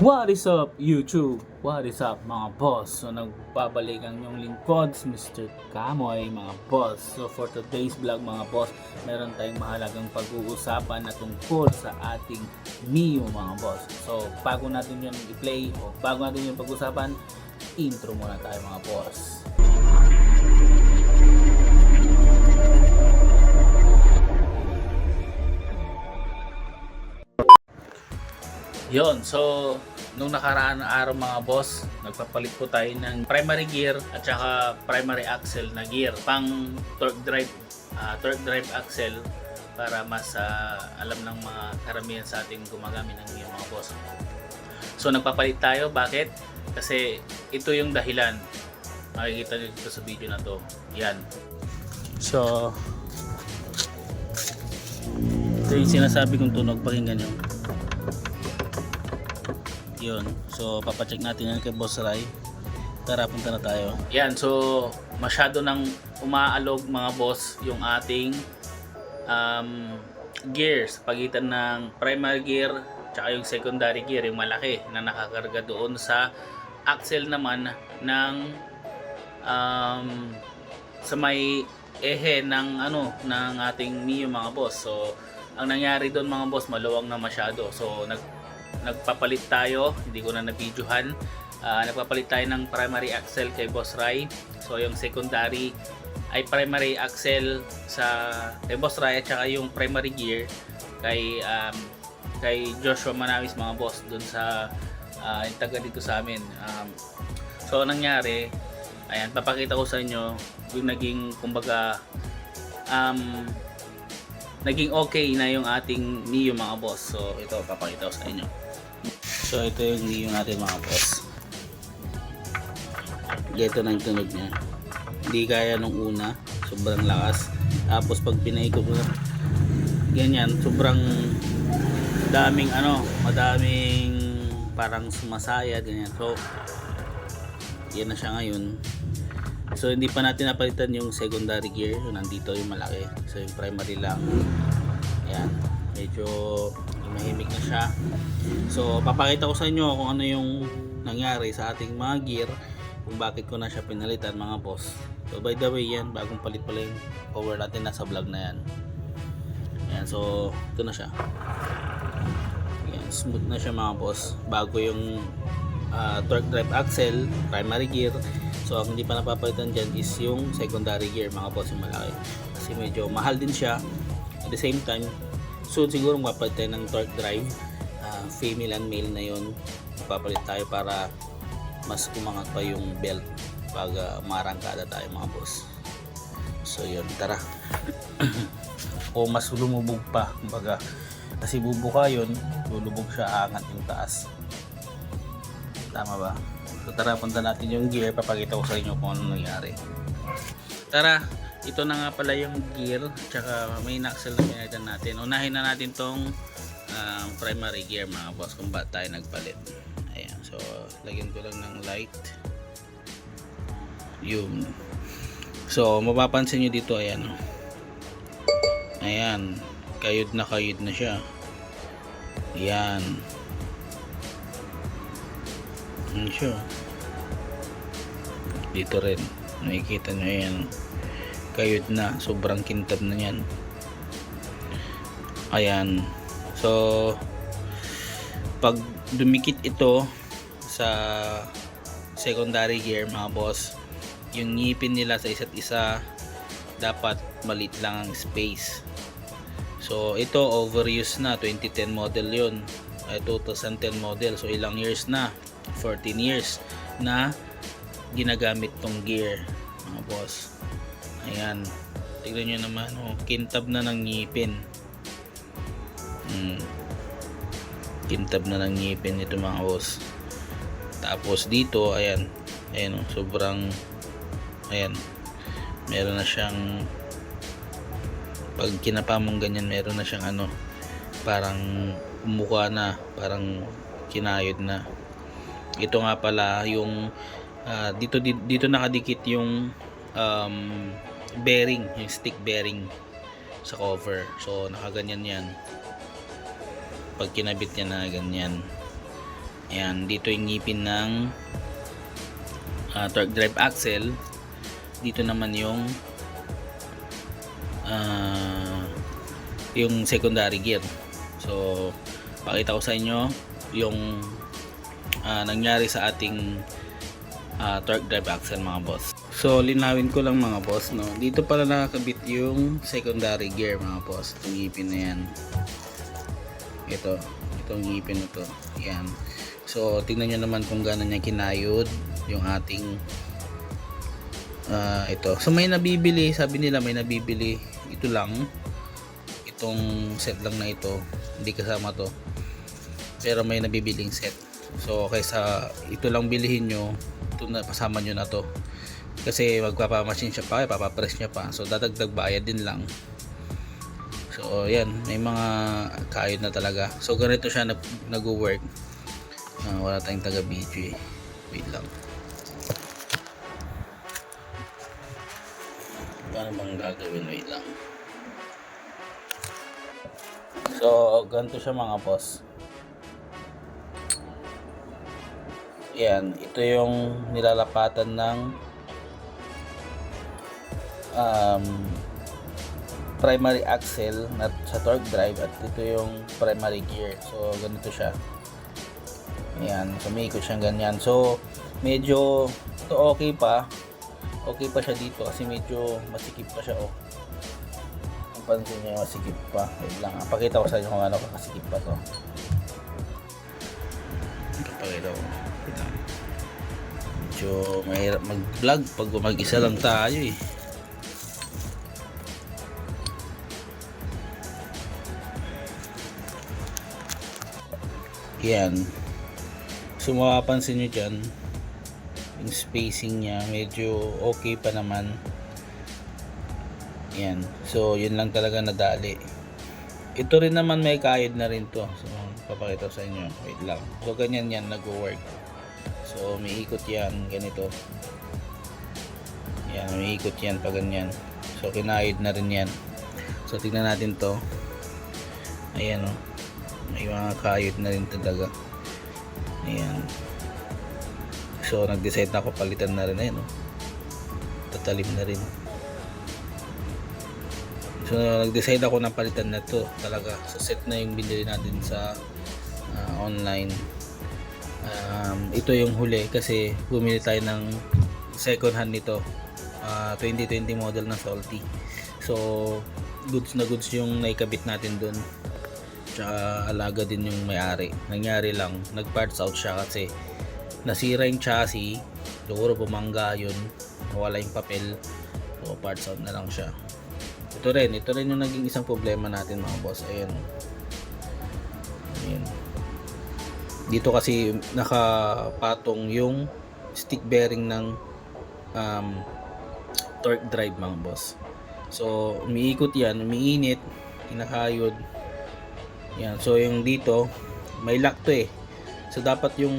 What is up YouTube? What is up mga boss? So nagbabalik ang inyong lingkod si Mr. Kamoy mga boss. So for today's vlog mga boss, meron tayong mahalagang pag-uusapan na tungkol sa ating Mio mga boss. So bago natin yun i-play o bago natin yung pag-usapan, intro muna tayo mga boss. Yon, so nung nakaraan na araw mga boss, nagpapalit po tayo ng primary gear at saka primary axle na gear pang torque drive ah, torque drive axle para mas ah, alam ng mga karamihan sa ating gumagamit ng gear mga boss. So nagpapalit tayo, bakit? Kasi ito yung dahilan. Makikita niyo dito sa video na to. Yan. So ito yung sinasabi kong tunog, pakinggan nyo. Yun. So, papacheck natin yan kay Boss Rai. Tara, punta na tayo. Yan. So, masyado nang umaalog mga boss yung ating um, gear sa pagitan ng primary gear tsaka yung secondary gear, yung malaki na nakakarga doon sa axle naman ng um, sa may ehe ng ano ng ating Mio mga boss. So, ang nangyari doon mga boss, maluwang na masyado. So, nag nagpapalit tayo, hindi ko na na-videohan. Ah, nagpapalit tayo ng primary axle kay Boss Rai. So yung secondary ay primary axle sa kay Boss Rai at saka yung primary gear kay um, kay Joshua Manawis mga boss doon sa uh, yung taga dito sa amin. Um, so nangyari, ayan, papakita ko sa inyo yung naging kumbaga um, naging okay na yung ating Mio mga boss. So ito papakita ko sa inyo. So ito yung Mio natin mga boss. Ito na yung tunog niya. Hindi kaya nung una, sobrang lakas. Tapos pag pinaikot mo ganyan, sobrang daming ano, madaming parang sumasaya ganyan. So yan na siya ngayon. So hindi pa natin napalitan yung secondary gear, yung nandito yung malaki. So yung primary lang. Yan. Medyo mahimik na siya. So papakita ko sa inyo kung ano yung nangyari sa ating mga gear kung bakit ko na siya pinalitan mga boss. So by the way yan, bagong palit pala yung cover natin nasa vlog na yan. Yan, so ito na siya. Yan, smooth na siya mga boss. Bago yung ah, torque drive axle, primary gear. So ang hindi pa napapalitan dyan is yung secondary gear mga boss yung malaki. Kasi medyo mahal din siya. At the same time, soon siguro mapapalit tayo ng torque drive. Ah, female and male na yon Papalit tayo para mas umangat pa yung belt pag uh, marangkada tayo mga boss. So yun, tara. o mas lumubog pa, kumbaga. Kasi bubuka yun, lulubog siya angat yung taas. Tama ba? So tara, punta natin yung gear, papakita ko sa inyo kung ano nangyari. Tara, ito na nga pala yung gear, tsaka may axle na pinalitan natin. Unahin na natin tong ah, primary gear mga boss kung ba't tayo nagpalit. Ayan, so lagyan ko lang ng light. Yun. So, mapapansin nyo dito, ayan. oh. Ayan, kayod na kayod na siya. Ayan. Ayan siya. Dito rin. Nakikita nyo yan. Kayod na. Sobrang kintab na yan. Ayan. So, pag dumikit ito sa secondary gear mga boss, yung ngipin nila sa isa't isa dapat malit lang ang space. So, ito overuse na. 2010 model yun. Ay, 2010 model. So, ilang years na? 14 years na ginagamit tong gear mga boss. Ayan. Tignan nyo naman. Oh, kintab na ng ngipin. Hmm. Kintab na ng ngipin ito mga boss. Tapos dito, ayan. Ayan, oh, sobrang ayan. Meron na siyang pag kinapa mong ganyan, meron na siyang ano, parang umuka na, parang kinayod na. Ito nga pala yung ah, dito di- dito nakadikit yung um, bearing, yung stick bearing sa cover. So nakaganyan yan. Pag kinabit niya na ganyan. Ayan, dito yung ngipin ng ah, torque drive axle. Dito naman yung ah, yung secondary gear. So, pakita ko sa inyo yung ah, nangyari sa ating ah, torque drive axle mga boss. So, linawin ko lang mga boss, no. Dito pala nakakabit yung secondary gear mga boss. Itong ngipin na yan. Ito, itong ngipin na to. Yan. So, tingnan nyo naman kung gaano niya kinayod yung ating ah, ito. So, may nabibili, sabi nila may nabibili. Ito lang. Itong set lang na ito. Hindi kasama to. Pero may nabibiling set. So, kaysa ito lang bilihin nyo, ito na pasama nyo na to. Kasi magpapamachine siya pa, papapress niya pa. So, dadagdag bayad din lang. So, yan. May mga kayod na talaga. So, ganito siya nag- nag-work. Ah, wala tayong taga-BG. Wait lang. Paano bang gagawin? Wait lang. So, ganito siya mga boss. Yan. Ito yung nilalapatan ng um, primary axle na sa torque drive at ito yung primary gear. So, ganito siya. Ayan. So, may ikot siyang ganyan. So, medyo ito okay pa. Okay pa siya dito kasi medyo masikip pa siya. Oh. Pansin niya masikip pa. Wait lang. Pakita ko sa inyo kung ano kasikip pa to. Pakita ko. Wait lang. Medyo mahirap mag-vlog pag mag-isa lang tayo eh. Yan. So mapapansin nyo dyan, yung spacing niya medyo okay pa naman. Yan. So yun lang talaga nadali. Ito rin naman may kayod na rin to. So papakita sa inyo. Wait lang. So ganyan yan nag-work. So may ikot yan. Ganito. Yan. May ikot yan pa ganyan. So kinayod na rin yan. So tignan natin to. Ayan o. May mga kayod na rin talaga. Ayan. So, nag-decide na ako palitan na rin. Ayan o. Tatalim na rin. So, nag-decide ako na palitan na to talaga. So, set na yung binili natin sa ah, online. Um, ito yung huli kasi bumili tayo ng second hand nito. Ah, 2020 model na Salty. So, goods na goods yung naikabit natin dun tsaka alaga din yung may-ari. Nangyari lang, nag-parts out siya kasi nasira yung chassis, siguro bumangga yun, nawala yung papel, so parts out na lang siya. Ito rin, ito rin yung naging isang problema natin mga boss. Ayan. Ayan. Dito kasi nakapatong yung stick bearing ng um, torque drive mga boss. So, umiikot yan, umiinit, kinakayod, yan. So yung dito, may lock to eh. So dapat yung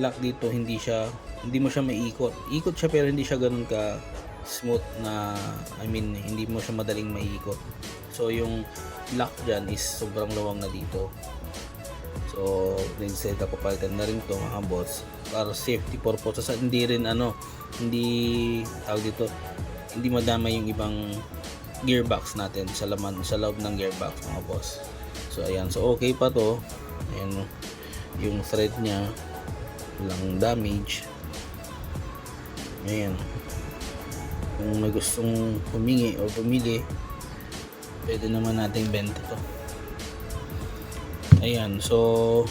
lock dito hindi siya hindi mo siya maiikot. Ikot siya pero hindi siya ganoon ka smooth na I mean hindi mo siya madaling maiikot. So yung lock diyan is sobrang luwang na dito. So nag-set ako palitan na rin to mga boss para safety purposes at hindi rin ano hindi tawag dito hindi madama yung ibang gearbox natin sa laman sa loob ng gearbox mga boss. So ayan, so okay pa to. Ayan yung thread niya walang damage. Ayan. Kung may gustong humingi o pumili, pwede naman nating benta to. Ayan, so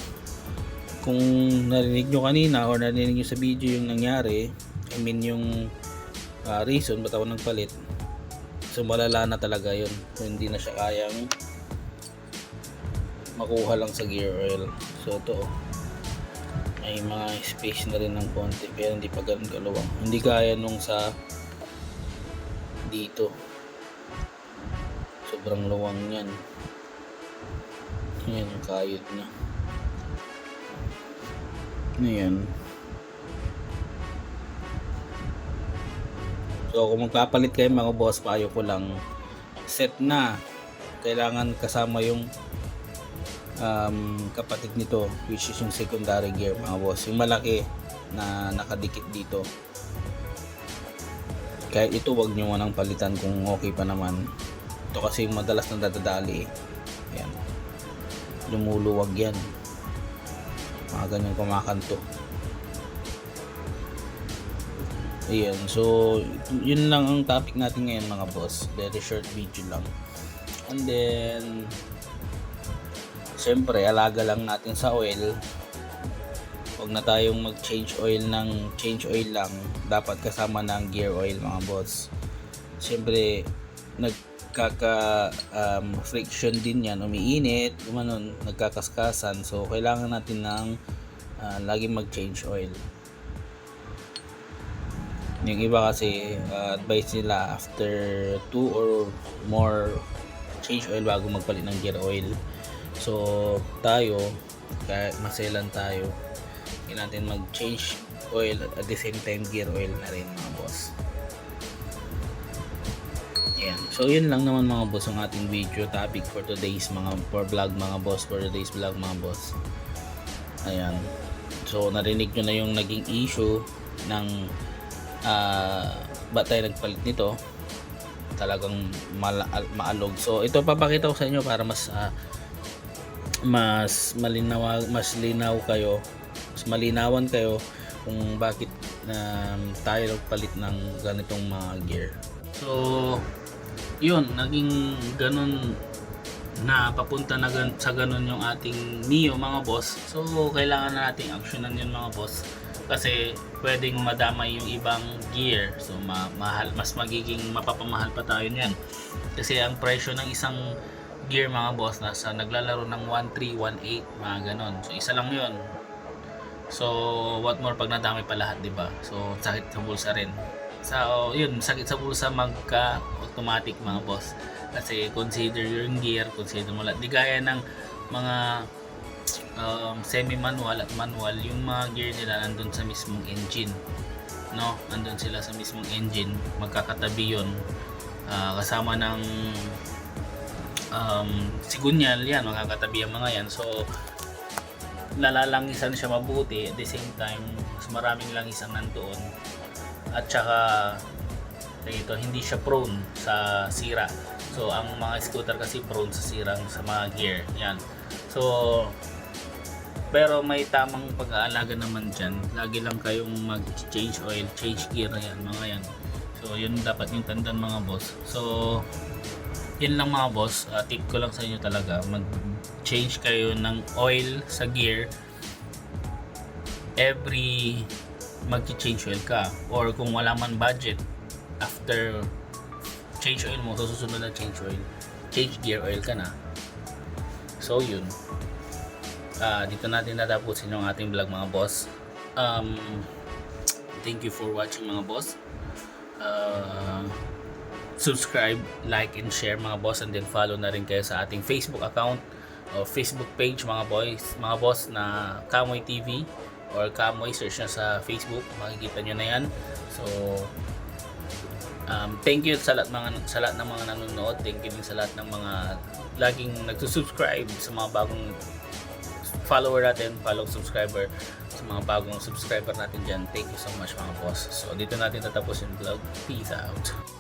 kung narinig nyo kanina or narinig nyo sa video yung nangyari, I mean yung ah, reason ba't ako nagpalit, so malala na talaga yun. So, hindi na siya kayang makuha lang sa gear oil so oh. may mga space na rin ng konti pero hindi pa ganun kaluwang hindi kaya nung sa dito. Sobrang luwang yan. Yan kayod na ayan. So kung magpapalit kayo mga boss payo ko lang. Set na. Kailangan kasama yung um, kapatid nito which is yung secondary gear mga boss. Yung malaki na nakadikit dito kahit ito wag nyo nang palitan kung okay pa naman ito kasi madalas na dadadali eh. yan lumuluwag yan mga ganyan kumakanto Ayan, so yun lang ang topic natin ngayon mga boss. Very short video lang. And then Siyempre, alaga lang natin sa oil. Huwag na tayong mag-change oil ng change oil lang. Dapat kasama ng gear oil mga boss. Siyempre, nagkaka um, friction din yan. Umiinit, gumanon, nagkakaskasan. So, kailangan natin ng uh, lagi mag-change oil. Yung iba kasi uh, advice nila after 2 or more change oil bago magpalit ng gear oil. So tayo kahit maselan tayo kailangan natin mag-change oil at the same time gear oil na rin mga boss. Yan. So yun lang naman mga boss ang ating video topic for today's mga for vlog mga boss for today's vlog mga boss. Ayan. So narinig nyo na yung naging issue ng uh, ba tayo nagpalit nito talagang mala- maalog so ito papakita ko sa inyo para mas ah, mas malinaw mas linaw kayo mas malinawan kayo kung bakit um, tayo nagpalit ng ganitong mga gear. So yun naging ganun na papunta na gan- sa ganun yung ating Mio mga boss. So kailangan na nating aksyonan yun mga boss kasi pwedeng madamay yung ibang gear. So ma mahal mas magiging mapapamahal pa tayo niyan. Kasi ang presyo ng isang gear mga boss nasa naglalaro ng 1318 mga ganon so isa lang yun so what more pag nadami pa lahat di ba so sakit sa bulsa rin so yun sakit sa bulsa magka automatic mga boss kasi consider yung gear consider mo lahat di gaya ng mga um, semi-manual at manual, yung mga gear nila nandun sa mismong engine. No? Nandun sila sa mismong engine. Magkakatabi yun. Ah, kasama ng um, sigunyal yan. Magkakatabi ang mga yan. So, nalalangisan siya mabuti. At the same time, mas maraming langisan nandoon. At saka, ito, hindi siya prone sa sira. So, ang mga scooter kasi prone sa sirang sa mga gear. Yan. So, pero may tamang pag-aalaga naman dyan. Lagi lang kayong mag-change oil, change gear yan, mga yan. So, yun dapat yung tandaan mga boss. So, yun lang mga boss. Uh, tip ko lang sa inyo talaga. Mag-change kayo ng oil sa gear every mag-change oil ka. Or kung wala man budget, after change oil mo, susunod na change oil, change gear oil ka na. So, yun. Uh, dito natin natapusin yung ating vlog mga boss. Um, thank you for watching mga boss. Uh, subscribe, like and share mga boss. And then follow na rin kayo sa ating Facebook account o Facebook page mga boys mga boss na Kamoy TV or Kamoy search na sa Facebook makikita nyo na yan so um, thank you sa lahat, mga, sa lahat ng mga nanonood thank you din sa lahat ng mga laging nagsusubscribe sa mga bagong follower natin, follow subscriber sa mga bagong subscriber natin dyan. Thank you so much mga boss. So dito natin tatapos yung vlog. Peace out.